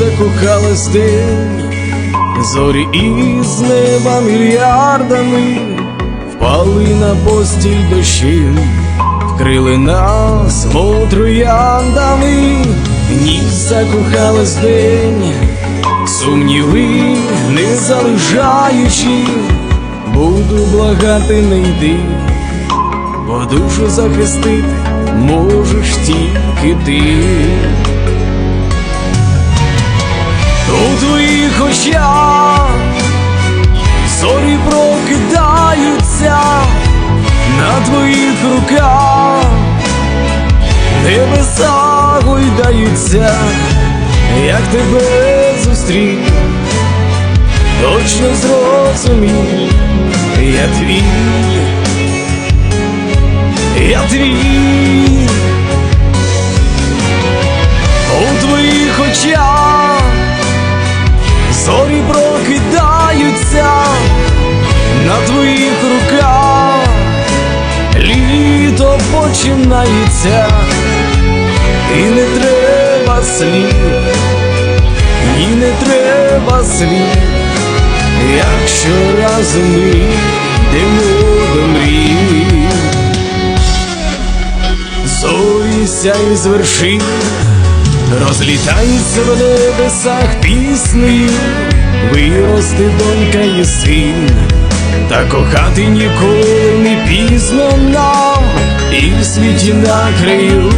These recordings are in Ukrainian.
закохалась день, зорі із неба мільярдами впали на постіль дощів, вкрили нас мов трояндами, ніч закохалась день, сумніви не залишаючи, буду благати не йди, бо душу захистити можеш тільки ти. Твоїх зорі прокидаються на твоїх руках, небеса гойдаються, як тебе зустрів, точно зрозумів, я твій, я твій, у твоїх очах починається, і не треба слів, і не треба слів, якщо разом ми йдемо до мрій, зорі сяй з вершин Розлітається в небесах піснею, вирости донька і син, та кохати ніколи не пізно. і світі на краю,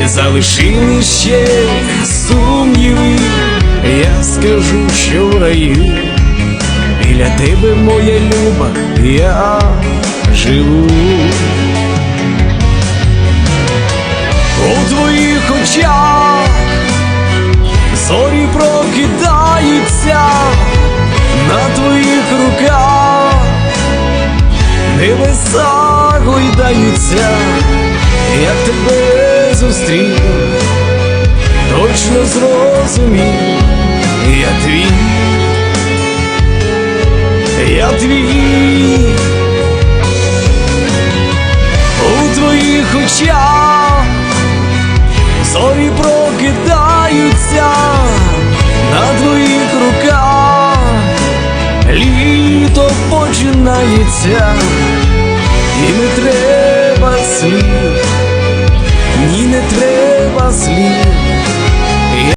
не залишили ще сумніви, я скажу, що в раю, біля тебе, моя люба, я живу. У твоїх очах зорі прокидаються. На твоїх руках, небеса гойдаються, як тебе зустрів, точно зрозумів, я твій, я твій, у твоїх очах зорі прокидаються на твоїх руках, літо починається, і не треба слів, ні, не треба слів,